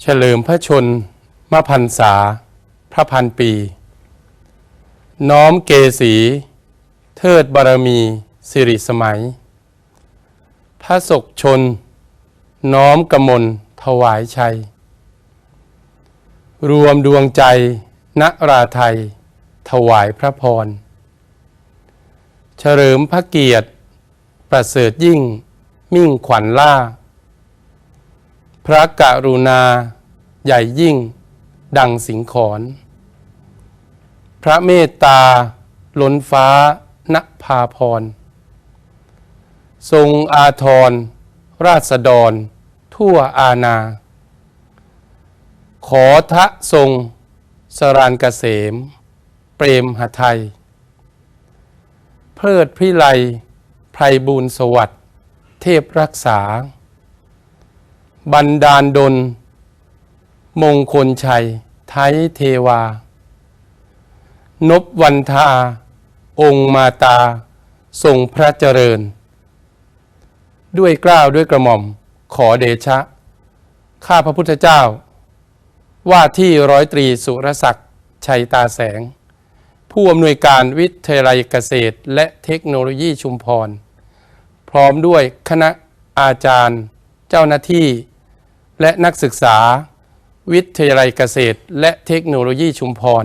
เฉลิมพระชนมพันษา พระพันปี น้อมเกษี เทิดบารมีสิริสมัย พระศกชน น้อมกมลถวายชัย รวมดวงใจณราไทย ถวายพระพร เฉลิมพระเกียรติ ประเสริฐยิ่ง มิ่งขวัญล่า พระกรุณา ใหญ่ยิ่ง ดังสิงขอนพระเมตตา ล้นฟ้านภาพร ทรงอาทร ราษฎร ทั่วอาณา ขอทะทรง สรานเกษม เปรมหไทย เพิดพิไลไพรบูรสวัสดิ์เทพรักษา บันดาลดล มงคลชัย ไทยเทวา นบวันทา องค์มาตา ทรงพระเจริญ ด้วยกล้าวด้วยกระหม่อม ขอเดชะ ข้าพระพุทธเจ้า ว่าที่ร้อยตรีสุรศักดิ์ชัยตาแสง ผู้อำนวยการวิทยาลัยเกษตรและเทคโนโลยีชุมพร พร้อมด้วยคณะอาจารย์เจ้าหน้าที่ และนักศึกษา วิทยาลัยเกษตร และเทคโนโลยีชุมพร